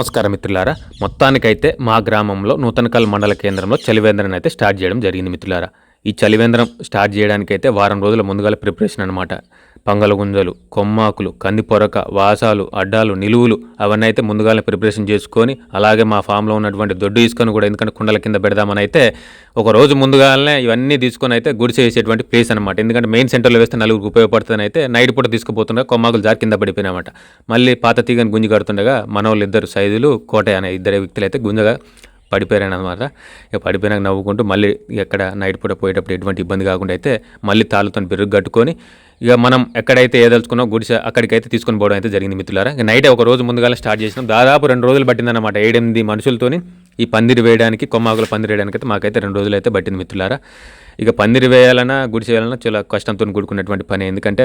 నమస్కారం మిత్రులారా మొత్తానికైతే మా గ్రామంలో నూతనకల్ మండల కేంద్రంలో చలివేంద్రని అయితే స్టార్ట్ చేయడం జరిగింది మిత్రులారా. ఈ చలివేంద్రం స్టార్ట్ చేయడానికైతే వారం రోజుల ముందుగాల ప్రిపరేషన్ అనమాట పంగల గుంజలు కొమ్మాకులు కంది పొరక వాసాలు అడ్డాలు నిలువులు అవన్నీ అయితే ముందుగానే ప్రిపరేషన్ చేసుకొని అలాగే మా ఫామ్లో ఉన్నటువంటి దొడ్డు ఇసుకను కూడా ఎందుకంటే కుండల కింద పెడదామని అయితే ఒక రోజు ముందుగానే ఇవన్నీ తీసుకొని అయితే గుడిసె వేసేటువంటి ప్లేస్ అనమాట ఎందుకంటే మెయిన్ సెంటర్లో వేస్తే నలుగురికి ఉపయోగపడుతుందని అయితే నైట్ పూట తీసుకుపోతుండగా కొమ్మాకులు జారి కింద పడిపోయినామాట మళ్ళీ పాత తీగని గుంజి కడుతుండగా మనోళ్ళు ఇద్దరు సైజులు కోటయ్య అనే ఇద్దరు వ్యక్తులు అయితే గుంజగా పడిపోయారని అనమాట ఇక పడిపోయినాక నవ్వుకుంటూ మళ్ళీ ఎక్కడ నైట్ పూట పోయేటప్పుడు ఎటువంటి ఇబ్బంది కాకుండా అయితే మళ్ళీ తాళ్ళతో పెరుగు కట్టుకొని ఇక మనం ఎక్కడైతే ఏదలుచుకున్నాం గుడిసె అక్కడికైతే తీసుకొని పోవడం అయితే జరిగింది మిత్రులారా. ఇక నైట్ ఒక రోజు ముందుగా స్టార్ట్ చేసినాం. దాదాపు రెండు రోజులు పట్టిందన్నమాట ఏడెనిమిది మనుషులతోని ఈ పందిరి వేయడానికి కొమ్మాకుల పందిరి వేయడానికి అయితే మాకైతే రెండు రోజులు అయితే పట్టింది మిత్రులారా. ఇక పందిరి వేయాలన్నా గుడిసె వేయాలన్నా చాలా కష్టంతో కూడుకున్నటువంటి పని. ఎందుకంటే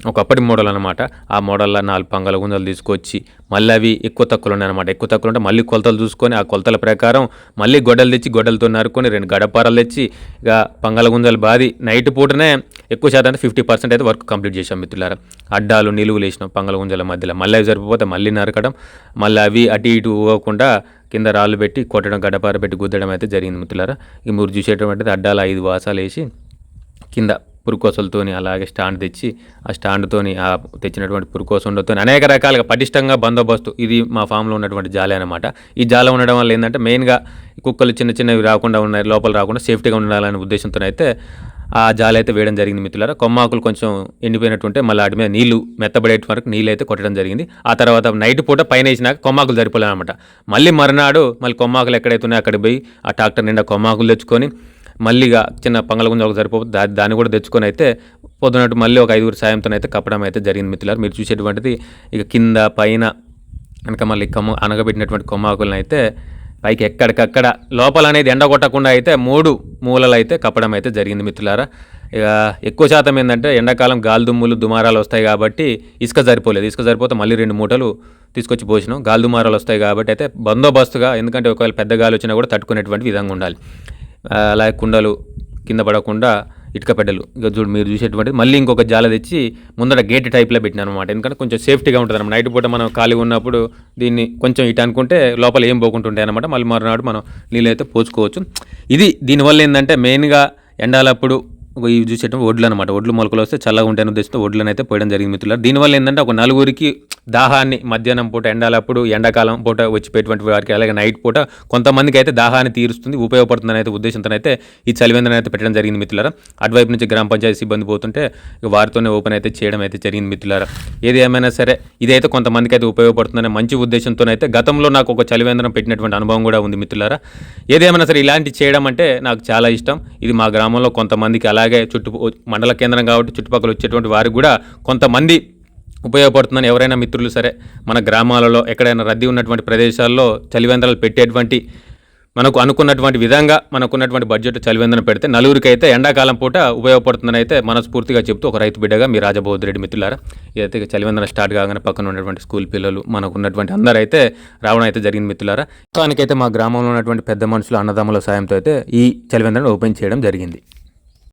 ఒకప్పటి మోడల్ అనమాట ఆ మోడల్లో నాలుగు పంగల గుంజలు తీసుకొచ్చి మళ్ళీ అవి ఎక్కువ తక్కువలు ఉన్నాయన్నమాట ఎక్కువ తక్కువలు ఉంటే మళ్ళీ కొలతలు చూసుకొని ఆ కొలతల ప్రకారం మళ్ళీ గొడ్డలు తెచ్చి గొడ్డలతో నరుకొని రెండు గడపారాలు తెచ్చి ఇక పంగల గుంజలు బాది నైట్ పూటనే ఎక్కువ శాతం అంటే ఫిఫ్టీ పర్సెంట్ అయితే వర్క్ కంప్లీట్ చేసాం మిత్రులారా. అడ్డాలు నిలువులు వేసినాం పంగల గుంజల మధ్యలో. మళ్ళీ అవి సరిపోతే మళ్ళీ నరకడం మళ్ళీ అవి అటు ఇటు పోకుండా కింద రాళ్ళు పెట్టి కొట్టడం గడపార పెట్టి గుద్దడం అయితే జరిగింది మిత్రులారా. ఈ మీరు చూసేటువంటిది అడ్డాలు ఐదు వాసాలు వేసి కింద పురుకోసలతోని అలాగే స్టాండ్ తెచ్చి ఆ స్టాండ్తోని ఆ తెచ్చినటువంటి పురుకోసండతో అనేక రకాలుగా పటిష్టంగా బందోబస్తు ఇది మా ఫామ్లో ఉన్నటువంటి జాలి అనమాట ఈ జాల ఉండడం వల్ల ఏంటంటే మెయిన్గా కుక్కలు చిన్న చిన్నవి రాకుండా ఉన్నాయి లోపల రాకుండా సేఫ్టీగా ఉండాలనే ఉద్దేశంతో అయితే ఆ జాలి అయితే వేయడం జరిగింది మిత్రులారా. కొమ్మాకులు కొంచెం ఎండిపోయినట్టుంటే మళ్ళీ వాటి మీద నీళ్ళు మెత్తబడే వరకు నీళ్ళు అయితే కొట్టడం జరిగింది. ఆ తర్వాత నైట్ పూట పైన వేసినాక కొమ్మాకులు సరిపోలే అనమాట మళ్ళీ మరునాడు మళ్ళీ కొమ్మాకులు ఎక్కడైతే ఉన్నాయో అక్కడికి పోయి ఆ ట్రాక్టర్ నిండా కొమ్మాకులు తెచ్చుకొని మళ్ళీగా చిన్న పంగల గుంజ ఒక సరిపోతుంది దా దాన్ని కూడా తెచ్చుకొని అయితే పొద్దునట్టు మళ్ళీ ఒక ఐదుగురు సాయంతో అయితే కప్పడం అయితే జరిగింది మిత్రులారు. మీరు చూసేటువంటిది ఇక కింద పైన కనుక మళ్ళీ కొమ్మ అనగబెట్టినటువంటి కొమ్మాకులను అయితే పైకి ఎక్కడికక్కడ లోపల అనేది ఎండ కొట్టకుండా అయితే మూడు మూలలు అయితే కప్పడం అయితే జరిగింది మిత్రులారా. ఇక ఎక్కువ శాతం ఏంటంటే ఎండాకాలం గాలి దుమ్ములు దుమారాలు వస్తాయి కాబట్టి ఇసుక సరిపోలేదు. ఇసుక సరిపోతే మళ్ళీ రెండు మూటలు తీసుకొచ్చి పోసినాం. గాలి దుమారాలు వస్తాయి కాబట్టి అయితే బందోబస్తుగా ఎందుకంటే ఒకవేళ పెద్ద గాలి వచ్చినా కూడా తట్టుకునేటువంటి విధంగా ఉండాలి. అలాగే కుండలు కింద పడకుండా ఇటుక పెడ్డలు ఇక చూడు మీరు చూసేటువంటి మళ్ళీ ఇంకొక జాల తెచ్చి ముందర గేట్ టైప్లో పెట్టినాను అనమాట ఎందుకంటే కొంచెం సేఫ్టీగా ఉంటుంది అనమాట నైట్ పూట మనం ఖాళీ ఉన్నప్పుడు దీన్ని కొంచెం ఇటు అనుకుంటే లోపల ఏం పోకుంటుంటాయి అనమాట మళ్ళీ మరునాడు మనం నీళ్ళు అయితే పోసుకోవచ్చు. ఇది దీనివల్ల ఏంటంటే మెయిన్గా ఎండాలప్పుడు ఇవి చూసేటప్పుడు ఒడ్లు అనమాట ఒడ్లు మొలకలు వస్తే చల్లగా ఉంటాయని ఉద్దేశంతో ఒడ్లను అయితే పోయడం జరిగింది మిత్రులు దీనివల్ల ఏంటంటే ఒక నలుగురికి దాహాన్ని మధ్యాహ్నం పూట ఎండాలప్పుడు ఎండాకాలం పూట వచ్చిపోయేటువంటి వారికి అలాగే నైట్ పూట కొంతమందికి అయితే దాహాన్ని తీరుస్తుంది ఉపయోగపడుతుందని అయితే ఉద్దేశంతో అయితే ఈ చలివేంద్రం అయితే పెట్టడం జరిగింది మిత్రులారా. అటువైపు నుంచి గ్రామ పంచాయతీ సిబ్బంది పోతుంటే వారితోనే ఓపెన్ అయితే చేయడం అయితే జరిగింది మిత్రులారా. ఏది ఏమైనా సరే ఇదైతే కొంతమందికి అయితే ఉపయోగపడుతుందనే మంచి ఉద్దేశంతో అయితే గతంలో నాకు ఒక చలివేంద్రం పెట్టినటువంటి అనుభవం కూడా ఉంది మిత్రులారా. ఏదేమైనా సరే ఇలాంటి చేయడం అంటే నాకు చాలా ఇష్టం. ఇది మా గ్రామంలో కొంతమందికి అలా అలాగే చుట్టు మండల కేంద్రం కాబట్టి చుట్టుపక్కల వచ్చేటువంటి వారికి కూడా కొంతమంది ఉపయోగపడుతుందని ఎవరైనా మిత్రులు సరే మన గ్రామాలలో ఎక్కడైనా రద్దీ ఉన్నటువంటి ప్రదేశాల్లో చలివేంద్రాలు పెట్టేటువంటి మనకు అనుకున్నటువంటి విధంగా మనకున్నటువంటి బడ్జెట్ చలివేందన పెడితే నలుగురికి అయితే ఎండాకాలం పూట ఉపయోగపడుతుందని అయితే మనస్ఫూర్తిగా చెప్తూ ఒక రైతు బిడ్డగా మీ రాజబోధ్ రెడ్డి మిత్రులారా. ఏదైతే చలివేందన స్టార్ట్ కాగానే పక్కన ఉన్నటువంటి స్కూల్ పిల్లలు మనకు ఉన్నటువంటి అందరూ అయితే రావడం అయితే జరిగింది మిత్రులారా. దానికైతే మా గ్రామంలో ఉన్నటువంటి పెద్ద మనుషులు అన్నదమ్ముల సాయంతో అయితే ఈ చలివేందన ఓపెన్ చేయడం జరిగింది.